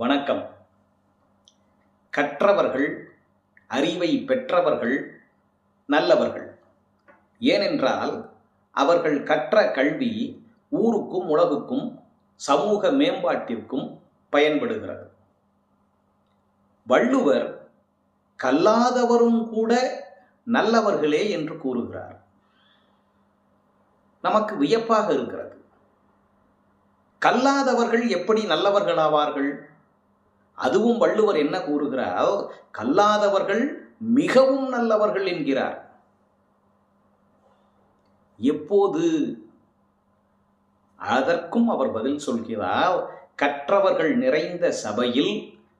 வணக்கம். கற்றவர்கள் அறிவை பெற்றவர்கள் நல்லவர்கள். ஏனென்றால் அவர்கள் கற்ற கல்வி ஊருக்கும் உலகுக்கும் சமூக மேம்பாட்டிற்கும் பயன்படுகிறது. வள்ளுவர் கல்லாதவரும் கூட நல்லவர்களே என்று கூறுகிறார். நமக்கு வியப்பாக இருக்கிறது. கல்லாதவர்கள் எப்படி நல்லவர்களாவார்கள்? அதுவும் வள்ளுவர் என்ன கூறுகிறார்? கல்லாதவர்கள் மிகவும் நல்லவர்கள் என்கிறார். எப்போது? அதற்கும் அவர் பதில் சொல்கிறார் கற்றவர்கள் நிறைந்த சபையில்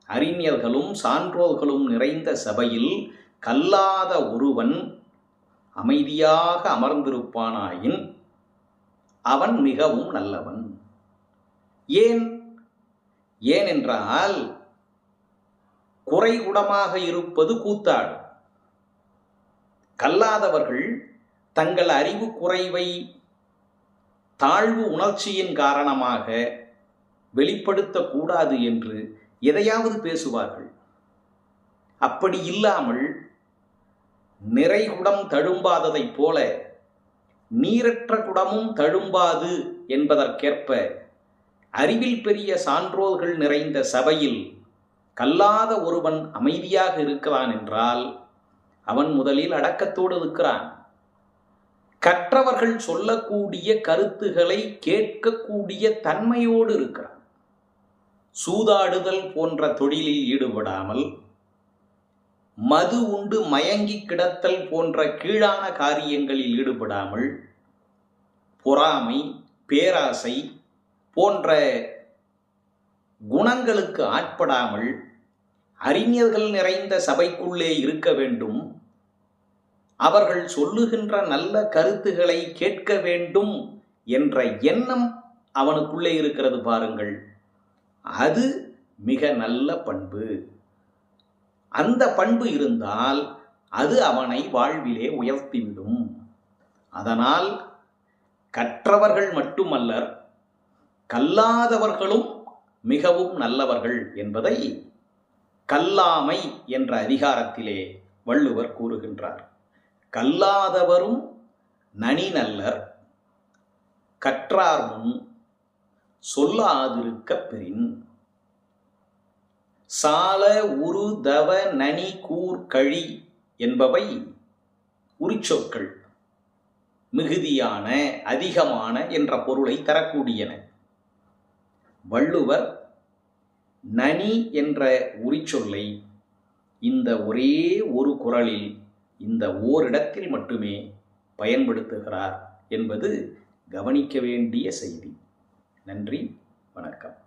அறிஞர்களும் சான்றோர்களும் நிறைந்த சபையில் கல்லாத ஒருவன் அமைதியாக அமர்ந்திருப்பானாயின் அவன் மிகவும் நல்லவன். ஏன்? ஏனென்றால் குறைகுடமாக இருப்பது கூத்தாடு. கல்லாதவர்கள் தங்கள் அறிவு குறைவை தாழ்வு உணர்ச்சியின் காரணமாக வெளிப்படுத்தக்கூடாது என்று எதையாவது பேசுவார்கள். அப்படி இல்லாமல் நிறைகுடம் தழும்பாததைப் போல நீரற்ற குடமும் தழும்பாது என்பதற்கேற்ப அறிவில் பெரிய சான்றோர்கள் நிறைந்த சபையில் கல்லாத ஒருவன் அமைதியாக இருக்கிறான் என்றால் அவன் முதலில் அடக்கத்தோடு இருக்கிறான். கற்றவர்கள் சொல்லக்கூடிய கருத்துகளை கேட்கக்கூடிய தன்மையோடு இருக்கிறான். சூதாடுதல் போன்ற தொழிலில் ஈடுபடாமல் மது உண்டு மயங்கி கிடத்தல் போன்ற கீழான காரியங்களில் ஈடுபடாமல் பொறாமை பேராசை போன்ற குணங்களுக்கு ஆட்படாமல் அறிஞர்கள் நிறைந்த சபைக்குள்ளே இருக்க வேண்டும். அவர்கள் சொல்லுகின்ற நல்ல கருத்துகளை கேட்க வேண்டும் என்ற எண்ணம் அவனுக்குள்ளே இருக்கிறது பாருங்கள். அது மிக நல்ல பண்பு. அந்த பண்பு இருந்தால் அது அவனை வாழ்விலே உயர்த்திவிடும். அதனால் கற்றவர்கள் மட்டுமல்லர் கல்லாதவர்களும் மிகவும் நல்லவர்கள் என்பதை கல்லாமை என்ற அதிகாரத்திலே வள்ளுவர் கூறுகின்றார். கல்லாதவரும் நனி நல்லர் கற்றார் முன் சொல்லாதிருக்க பெறின். சால உரு தவ நனி கூர் கழி என்பவை உரிச்சொற்கள். மிகுதியான அதிகமான என்ற பொருளை தரக்கூடியன. வள்ளுவர் நனி என்ற உரிச்சொல்லை இந்த ஒரே ஒரு குரலில் இந்த ஓரிடத்தில் மட்டுமே பயன்படுத்துகிறார் என்பது கவனிக்க வேண்டிய செய்தி. நன்றி வணக்கம்.